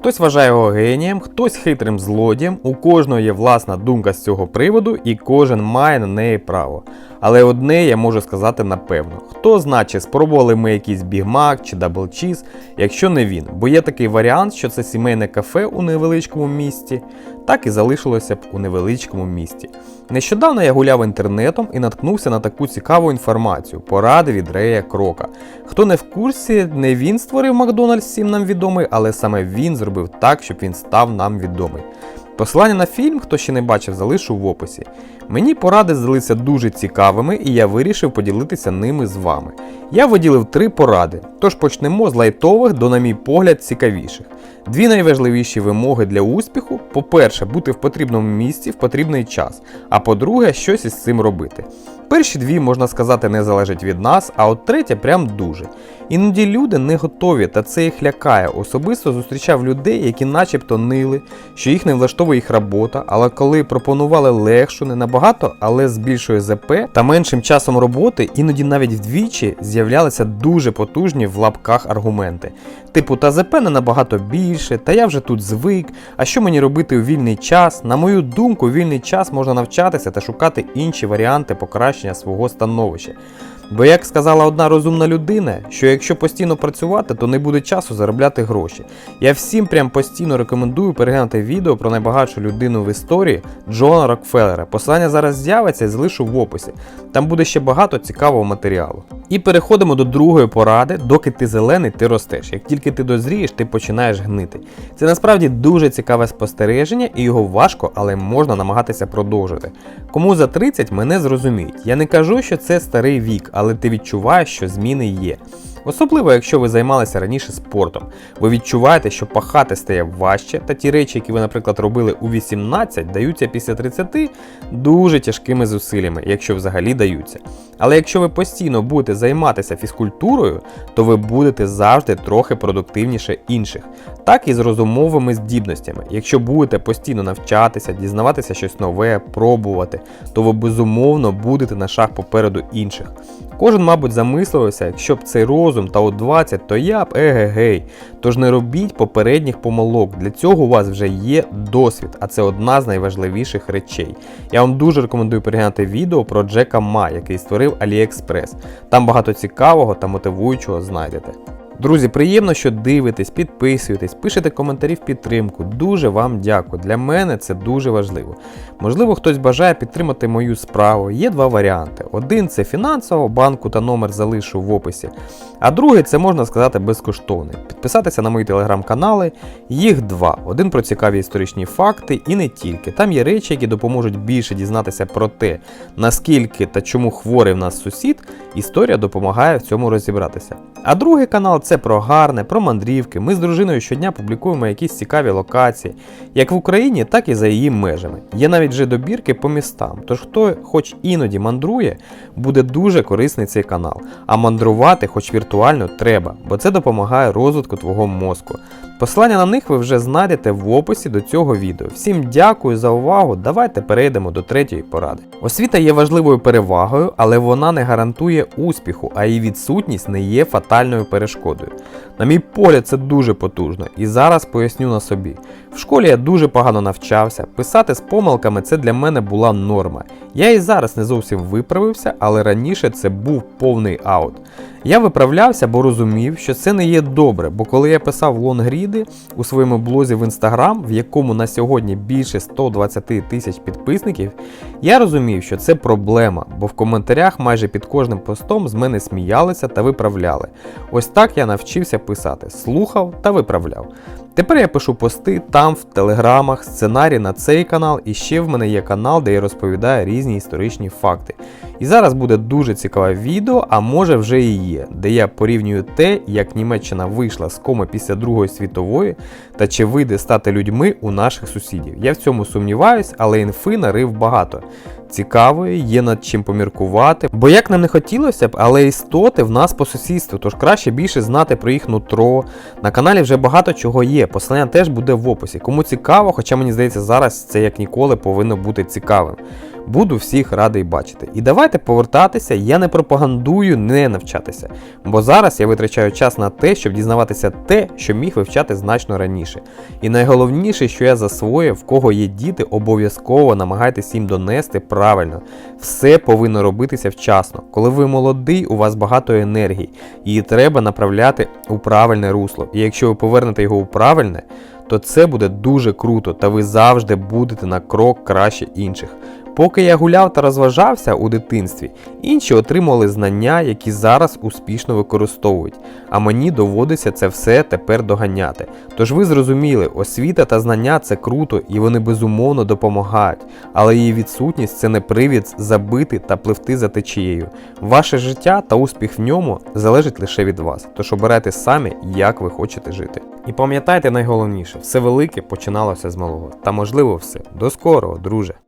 Хтось вважає його генієм, хтось хитрим злодієм, у кожного є власна думка з цього приводу, і кожен має на неї право. Але одне я можу сказати напевно: хто знає, спробували ми якийсь бігмак чи даблчіз, якщо не він, бо є такий варіант, що це сімейне кафе у невеличкому місті, так і залишилося б у невеличкому місті. Нещодавно я гуляв інтернетом і наткнувся на таку цікаву інформацію, поради від Рея Крока. Хто не в курсі, не він створив Макдональдс всім нам відомий, але саме він зробив так, щоб він став нам відомий. Посилання на фільм, хто ще не бачив, залишу в описі. Мені поради здалися дуже цікавими, і я вирішив поділитися ними з вами. Я виділив три поради, тож почнемо з лайтових до, на мій погляд, цікавіших. Дві найважливіші вимоги для успіху: по-перше, бути в потрібному місці в потрібний час, а по-друге, щось із цим робити. Перші дві, можна сказати, не залежать від нас, а от третя прям дуже. Іноді люди не готові, та це їх лякає. Особисто зустрічав людей, які начебто нили, що їх не влаштовує їх робота, але коли пропонували легшу, не набагато, але з більшою ЗП та меншим часом роботи, іноді навіть вдвічі з'являлися дуже потужні в лапках аргументи. Типу, та ЗП не набагато більше, та я вже тут звик. А що мені робити у вільний час? На мою думку, у вільний час можна навчатися та шукати інші варіанти покращення свого становища. Бо як сказала одна розумна людина, що якщо постійно працювати, то не буде часу заробляти гроші. Я всім прям постійно рекомендую переглянути відео про найбагатшу людину в історії Джона Рокфеллера. Посилання зараз з'явиться і залишу в описі. Там буде ще багато цікавого матеріалу. І переходимо до другої поради, доки ти зелений, ти ростеш. Як тільки ти дозрієш, ти починаєш гнити. Це насправді дуже цікаве спостереження, і його важко, але можна намагатися продовжити. Кому за 30 мене зрозуміють. Я не кажу, що це старий вік, але ти відчуваєш, що зміни є. Особливо, якщо ви займалися раніше спортом, ви відчуваєте, що пахати стає важче, та ті речі, які ви, наприклад, робили у 18, даються після 30 дуже тяжкими зусиллями, якщо взагалі даються. Але якщо ви постійно будете займатися фізкультурою, то ви будете завжди трохи продуктивніше інших, так і з розумовими здібностями. Якщо будете постійно навчатися, дізнаватися щось нове, пробувати, то ви безумовно будете на шаг попереду інших. Кожен, мабуть, замислився, якщо б цей розум та у 20, то я б егегей. Тож не робіть попередніх помилок. Для цього у вас вже є досвід, а це одна з найважливіших речей. Я вам дуже рекомендую переглянути відео про Джека Ма, який створив AliExpress. Там багато цікавого та мотивуючого знайдете. Друзі, приємно, що дивитесь, підписуєтесь, пишете коментарі в підтримку. Дуже вам дякую. Для мене це дуже важливо. Можливо, хтось бажає підтримати мою справу. Є два варіанти. Один це фінансово, банку та номер залишу в описі. А другий це можна сказати безкоштовний. Підписатися на мої телеграм-канали. Їх два. Один про цікаві історичні факти і не тільки. Там є речі, які допоможуть більше дізнатися про те, наскільки та чому хворий в нас сусід. Історія допомагає в цьому розібратися. А другий канал це про гарне, про мандрівки. Ми з дружиною щодня публікуємо якісь цікаві локації, як в Україні, так і за її межами. Є навіть вже добірки по містам. Тож хто хоч іноді мандрує, буде дуже корисний цей канал. А мандрувати, хоч віртуально, треба, бо це допомагає розвитку твого мозку. Посилання на них ви вже знайдете в описі до цього відео. Всім дякую за увагу. Давайте перейдемо до третьої поради. Освіта є важливою перевагою, але вона не гарантує успіху, а її відсутність не є фатальною перешкодою. На мій погляд, це дуже потужно, і зараз поясню на собі. В школі я дуже погано навчався, писати з помилками це для мене була норма. Я і зараз не зовсім виправився, але раніше це був повний аут. Я виправлявся, бо розумів, що це не є добре, бо коли я писав лонгріди у своєму блозі в інстаграм, в якому на сьогодні більше 120 тисяч підписників, я розумів, що це проблема, бо в коментарях майже під кожним постом з мене сміялися та виправляли. Ось так я навчився писати, слухав та виправляв. Тепер я пишу пости там, в телеграмах, сценарій на цей канал, і ще в мене є канал, де я розповідаю різні історичні факти. І зараз буде дуже цікаве відео, а може вже і є, де я порівнюю те, як Німеччина вийшла з коми після Другої світової та чи вийде стати людьми у наших сусідів. Я в цьому сумніваюсь, але інфи нарив багато. Цікавої, є над чим поміркувати. Бо як нам не хотілося б, але істоти в нас по сусідству, тож краще більше знати про їх нутро. На каналі вже багато чого є. Посилання теж буде в описі. Кому цікаво, хоча мені здається, зараз це як ніколи повинно бути цікавим. Буду всіх радий бачити. І давайте повертатися, я не пропагандую не навчатися. Бо зараз я витрачаю час на те, щоб дізнаватися те, що міг вивчати значно раніше. І найголовніше, що я засвоїв, в кого є діти, обов'язково намагайтесь їм донести правильно. Все повинно робитися вчасно. Коли ви молодий, у вас багато енергії, її треба направляти у правильне русло. І якщо ви повернете його у правильне, то це буде дуже круто, та ви завжди будете на крок краще інших. Поки я гуляв та розважався у дитинстві, інші отримували знання, які зараз успішно використовують, а мені доводиться це все тепер доганяти. Тож ви зрозуміли, освіта та знання це круто і вони безумовно допомагають, але її відсутність це не привід забити та пливти за течією. Ваше життя та успіх в ньому залежить лише від вас, тож обирайте самі, як ви хочете жити. І пам'ятайте найголовніше, все велике починалося з малого, та можливо все. До скорого, друже!